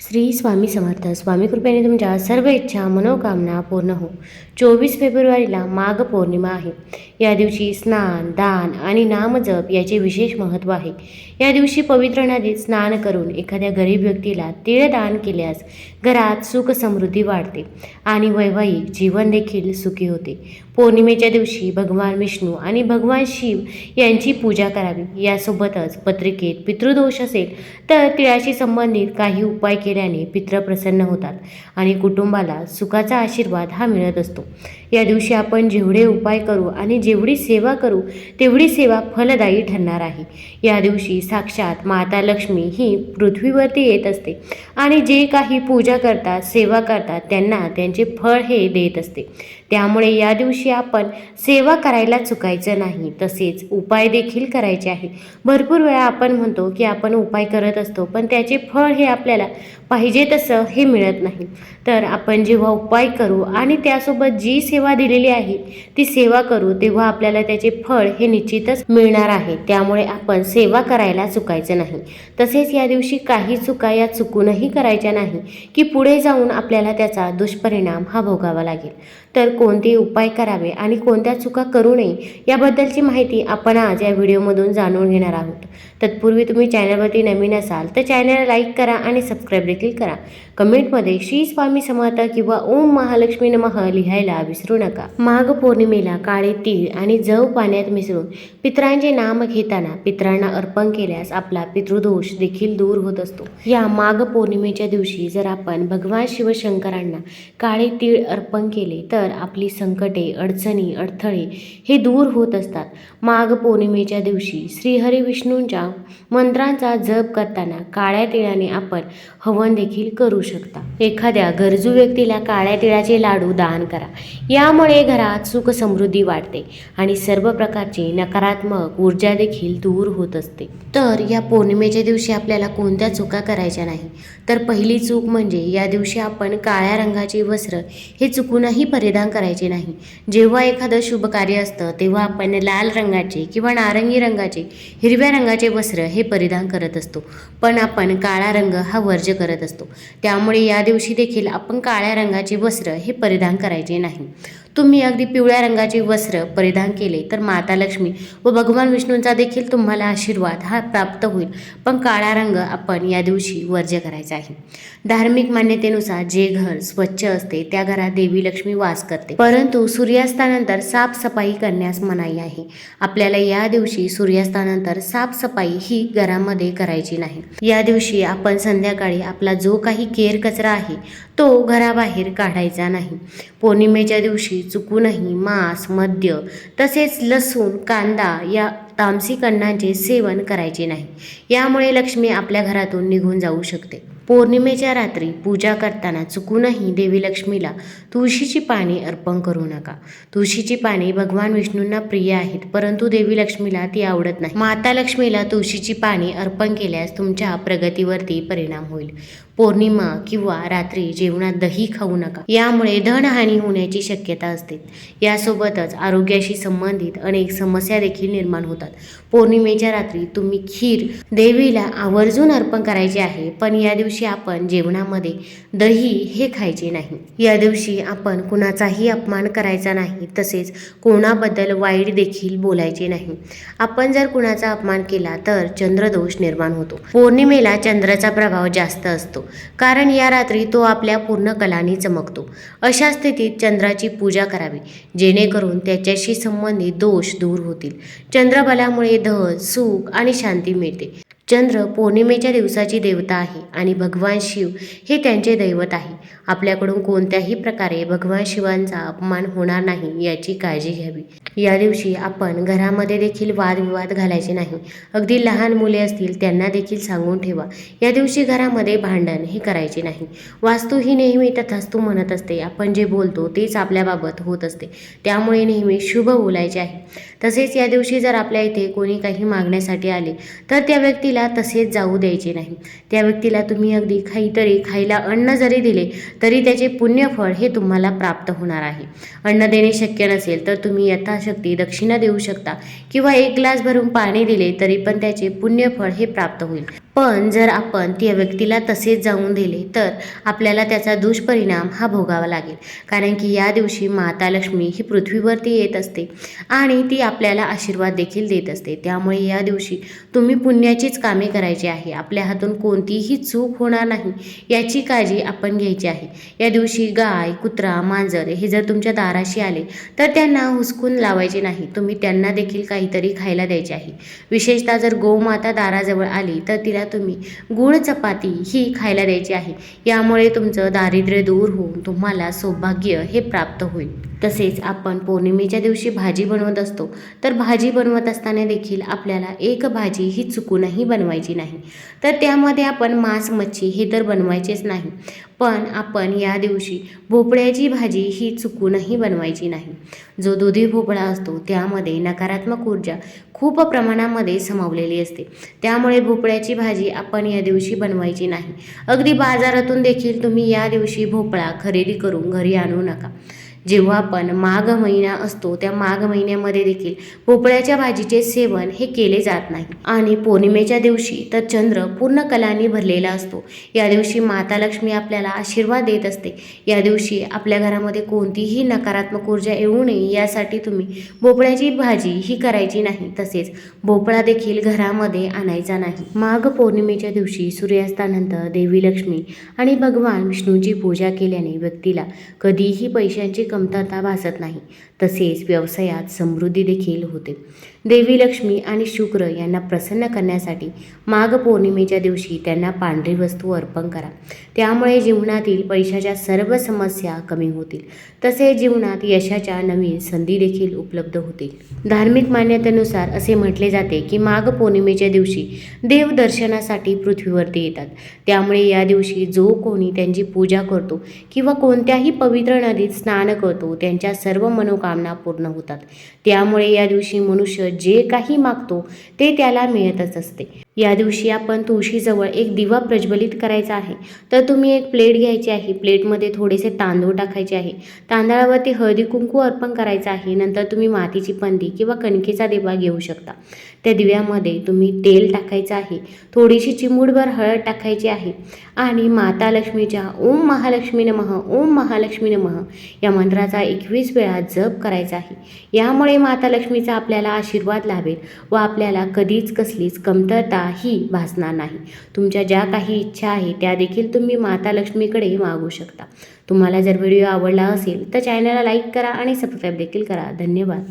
श्री स्वामी समर्थ. स्वामी कृपेने तुमच्या सर्व इच्छा मनोकामना पूर्ण हो. चोवीस फेब्रुवारीला माघ पौर्णिमा आहे. या दिवशी स्नान दान आणि नामजप याचे विशेष महत्त्व आहे. या दिवशी पवित्र नदीत स्नान करून एखाद्या गरीब व्यक्तीला तिळ दान केल्यास घरात सुख समृद्धी वाढते आणि वैवाहिक जीवन देखील सुखी होते. पौर्णिमेच्या दिवशी भगवान विष्णू आणि भगवान शिव यांची पूजा करावी. यासोबतच पत्रिकेत पितृदोष असेल तर तिळाशी संबंधित काही उपाय केल्याने पित्र प्रसन्न होतात आणि कुटुंबाला सुखाचा आशीर्वाद हा मिळत असतो. या दिवशी आपण जेवढे उपाय करू आणि जेवढी सेवा करू तेवढी सेवा फलदायी ठरणार आहे. या दिवशी साक्षात माता लक्ष्मी ही पृथ्वीवरती येत असते आणि जे काही पूजा करतात सेवा करतात त्यांना त्यांचे फळ हे देत असते. त्यामुळे या दिवशी आपण सेवा करायला चुकायचं नाही तसेच उपाय देखील करायचे आहे. भरपूर वेळा आपण म्हणतो की आपण उपाय करत असतो पण त्याचे फळ हे आपल्याला पाहिजे तसं हे मिळत नाही. तर आपण जेव्हा उपाय करू आणि त्यासोबत जी सेवा दिलेली आहे ती सेवा करू तेव्हा आपल्याला त्याचे फळ हे निश्चितच मिळणार आहे. त्यामुळे आपण सेवा करायला चुकायचं नाही. तसेच या दिवशी काही चुका या चुकूनही करायच्या नाही की पुढे जाऊन आपल्याला त्याचा दुष्परिणाम हा भोगावा लागेल. तर कोणते उपाय करावे आणि कोणत्या चुका करू नये याबद्दलची माहिती आपण आज या व्हिडिओमधून जाणून घेणार आहोत. तत्पूर्वी तुम्ही चॅनलवरती नवीन असाल तर चॅनल लाईक करा आणि सबस्क्राईब देखील करा. कमेंटमध्ये श्री स्वामी समाता किंवा ओम महालक्ष्मी नमः लिहायला विसरू नका. माघ पौर्णिमेला काळे तीळ आणि जव पाण्यात मिसळून पितरांचे नाम घेताना पितरांना अर्पण केल्यास आपला पितृदोष देखील दूर होत असतो. या माघ पौर्णिमेच्या दिवशी जर आपण भगवान शिवशंकरांना काळे तीळ अर्पण केले तर आपली संकटे अडचणी अडथळे हे दूर होत असतात. माघ पौर्णिमेच्या दिवशी श्रीहरी विष्णूंच्या मंत्रांचा जप करताना काळ्या तिळाने आपण हवन देखील करू शकता. एखाद्या गरजू व्यक्तीला काळ्या तिळाचे लाडू दान करा. यामुळे घरात सुख समृद्धी वाढते आणि सर्व प्रकारची नकारात्मक ऊर्जा देखील दूर होत असते. तर या पौर्णिमेच्या दिवशी आपल्याला कोणत्या चुका करायच्या नाही? तर पहिली चूक म्हणजे या दिवशी आपण काळ्या रंगाचे वस्त्र हे चुकूनही परिधान करायचे नाही. जेव्हा एखादं शुभ कार्य असतं तेव्हा आपण लाल रंगाचे किंवा नारंगी रंगाचे हिरव्या रंगाचे वस्त्र हे परिधान करत असतो. पण आपण काळा रंग हा वर्ज करत असतो. त्यामुळे या दिवशी देखील आपण काळ्या रंगाचे वस्त्र हे परिधान करायचे नाही. तुम्ही अगदी पिवळ्या रंगाचे वस्त्र परिधान केले तर माता लक्ष्मी व भगवान विष्णूंचा देखील तुम्हाला आशीर्वाद हा प्राप्त होईल. पण काळा रंग आपण या दिवशी वर्ज्य करायचा आहे. धार्मिक मान्यतेनुसार जे घर स्वच्छ असते त्या घरात देवी लक्ष्मी वास करते. परंतु सूर्यास्तानंतर साफसफाई करण्यास मनाई आहे. आपल्याला या दिवशी सूर्यास्तानंतर साफसफाई ही घरामध्ये करायची नाही. या दिवशी आपण संध्याकाळी आपला जो काही केर कचरा आहे तो घराबाहेर काढायचा नाही. पौर्णिमेच्या दिवशी चुकूनही मांस मद्य तसेच लसूण कांदा या तामसिक अन्नाचे सेवन करायचे नाही. यामुळे लक्ष्मी आपल्या घरातून निघून जाऊ शकते. पौर्णिमेच्या रात्री पूजा करताना चुकूनही देवी लक्ष्मीला तुळशीची पाने अर्पण करू नका. तुळशीची पाने भगवान विष्णूंना प्रिय आहेत परंतु देवी लक्ष्मीला ती आवडत नाही. माता लक्ष्मीला तुळशीची पाने अर्पण केल्यास तुमच्या प्रगतीवरती परिणाम होईल. पौर्णिमा किंवा रात्री जेवणात दही खाऊ नका. यामुळे धनहानी होण्याची शक्यता असते. यासोबतच आरोग्याशी संबंधित अनेक समस्या देखील निर्माण होतात. पौर्णिमेच्या रात्री तुम्ही खीर देवीला आवर्जून अर्पण करायची आहे पण या दिवशी आपण जेवणामध्ये दही हे खायचे नाही. या दिवशी आपण कुणाचाही अपमान करायचा नाही तसेच कोणाबद्दल वाईट देखील बोलायचे नाही. आपण जर कुणाचा अपमान केला तर चंद्रदोष निर्माण होतो. पौर्णिमेला चंद्राचा प्रभाव जास्त असतो कारण या रात्री तो आपल्या पूर्ण कलाने चमकतो. अशा स्थितीत चंद्राची पूजा करावी जेणेकरून त्याच्याशी संबंधित दोष दूर होतील. चंद्रबलामुळे धन सुख आणि शांती मिळते. चंद्र पौर्णिमेच्या दिवसाची देवता आहे आणि भगवान शिव हे त्यांचे दैवत आहे. आपल्याकडून कोणत्याही प्रकारे भगवान शिवांचा अपमान होणार नाही याची काळजी घ्यावी. या दिवशी आपण घरामध्ये देखील वादविवाद घालायचे नाही. अगदी लहान मुले असतील त्यांना देखील सांगून ठेवा. या दिवशी घरामध्ये भांडण हे करायचे नाही. वास्तू ही नेहमी तथास्तू म्हणत असते. आपण जे बोलतो तेच आपल्याबाबत होत असते. त्यामुळे नेहमी शुभ बोलायचे आहे. तसेच या दिवशी जर आपल्या इथे कोणी काही मागण्यासाठी आले तर त्या व्यक्तीला तसेच जाऊ द्यायचे नाही. त्या व्यक्तीला तुम्ही अगदी काहीतरी खायला अन्न जरी दिले तरी त्याचे पुण्यफळ हे तुम्हाला प्राप्त होणार आहे. अन्न देणे शक्य नसेल तर तुम्ही यथाशक्ती दक्षिणा देऊ शकता किंवा एक ग्लास भरून पाणी दिले तरी पण त्याचे पुण्यफळ हे प्राप्त होईल. पण जर आपण त्या व्यक्तीला तसेच जाऊन दिले तर आपल्याला त्याचा दुष्परिणाम हा भोगावा लागेल. कारण की या दिवशी माता लक्ष्मी ही पृथ्वीवरती येत असते आणि ती आपल्याला आशीर्वाद देखील देत असते. त्यामुळे या दिवशी तुम्ही पुण्याचीच कामे करायची आहे. आपल्या हातून कोणतीही चूक होणार नाही याची काळजी आपण घ्यायची आहे. या दिवशी गाय कुत्रा मांजर हे जर तुमच्या दाराशी आले तर त्यांना हुसकून लावायचे नाही. तुम्ही त्यांना देखील काहीतरी खायला द्यायचे आहे. विशेषतः जर गोमाता दाराजवळ आली तर तिला तुम्ही. गुळ चपाती ही खायला द्यायची आहे. यामुळे तुमचं दारिद्र्य दूर होऊन तुम्हाला सौभाग्य हे प्राप्त होईल. तसेच आपण पौर्णिमेच्या दिवशी भाजी बनवत असतो तर भाजी बनवत असताना देखील आपल्याला एक भाजी ही चुकूनही बनवायची नाही. तर त्यामध्ये आपण मांस मच्छी हे तर बनवायचेच नाही पण आपण या दिवशी भोपळ्याची भाजी ही चुकूनही बनवायची नाही. जो दुधी भोपळा असतो त्यामध्ये नकारात्मक ऊर्जा खूप प्रमाणामध्ये समावलेली असते. त्यामुळे भोपळ्याची भाजी आपण या दिवशी बनवायची नाही. अगदी बाजारातून देखील तुम्ही या दिवशी भोपळा खरेदी करून घरी आणू नका. जेव्हा आपण माघ महिना असतो त्या माघ महिन्यामध्ये देखील भोपळ्याच्या भाजीचे सेवन हे केले जात नाही. आणि पौर्णिमेच्या दिवशी तर चंद्र पूर्ण कलांनी भरलेला असतो. या दिवशी माता लक्ष्मी आपल्याला आशीर्वाद देत असते. या दिवशी आपल्या घरामध्ये कोणतीही नकारात्मक ऊर्जा येऊ नये यासाठी तुम्ही भोपळ्याची भाजी ही करायची नाही. तसेच भोपळा देखील घरामध्ये आणायचा नाही. माघ पौर्णिमेच्या दिवशी सूर्यास्तानंतर देवी लक्ष्मी आणि भगवान विष्णूची पूजा केल्याने व्यक्तीला कधीही पैशांची कमतरता भासत नाही. तसेच व्यवसायात समृद्धी देखील होते. देवी लक्ष्मी आणि शुक्र यांना प्रसन्न करण्यासाठी माघ पौर्णिमेच्या दिवशी त्यांना पांढरी वस्तू अर्पण करा. त्यामुळे जीवनातील पैशाच्या सर्व समस्या कमी होतील. तसेच जीवनात यशाच्या नवीन संधी देखील उपलब्ध होतील. धार्मिक मान्यतेनुसार असे म्हटले जाते की माघ पौर्णिमेच्या दिवशी देव दर्शनासाठी पृथ्वीवरती येतात. त्यामुळे या दिवशी जो कोणी त्यांची पूजा करतो किंवा कोणत्याही पवित्र नदीत स्नान करतो त्यांच्या सर्व मनोकामना पूर्ण होतात. त्यामुळे या दिवशी मनुष्य जे काही मागतो ते त्याला मिळतच असते. या दिवशी आपण तुळशीजवळ एक दिवा प्रज्वलित करायचा आहे. तर तुम्ही एक प्लेट घ्यायची आहे. प्लेटमध्ये थोडेसे तांदूळ टाकायचे आहे. तांदळावरती हळदी कुंकू अर्पण करायचं आहे. नंतर तुम्ही मातीची पंदी किंवा कणकेचा दिवा घेऊ शकता. त्या दिव्यामध्ये तुम्ही तेल टाकायचं आहे. थोडीशी चिमूडभर हळद टाकायची आहे. आणि माता लक्ष्मीच्या ओम महालक्ष्मी नमः ओम महालक्ष्मी नमः या मंत्राचा एकवीस वेळा जप करायचा आहे. यामुळे माता लक्ष्मीचा आपल्याला आशीर्वाद लाभेल व आपल्याला कधीच कसलीच कमतरता ही भासणार नाही. तुमच्या ज्या काही इच्छा आहे त्या देखील तुम्ही माता लक्ष्मीकडे मागू शकता. तुम्हाला जर व्हिडिओ आवडला असेल तर चॅनलला लाईक करा आणि सबस्क्राईब देखील करा. धन्यवाद.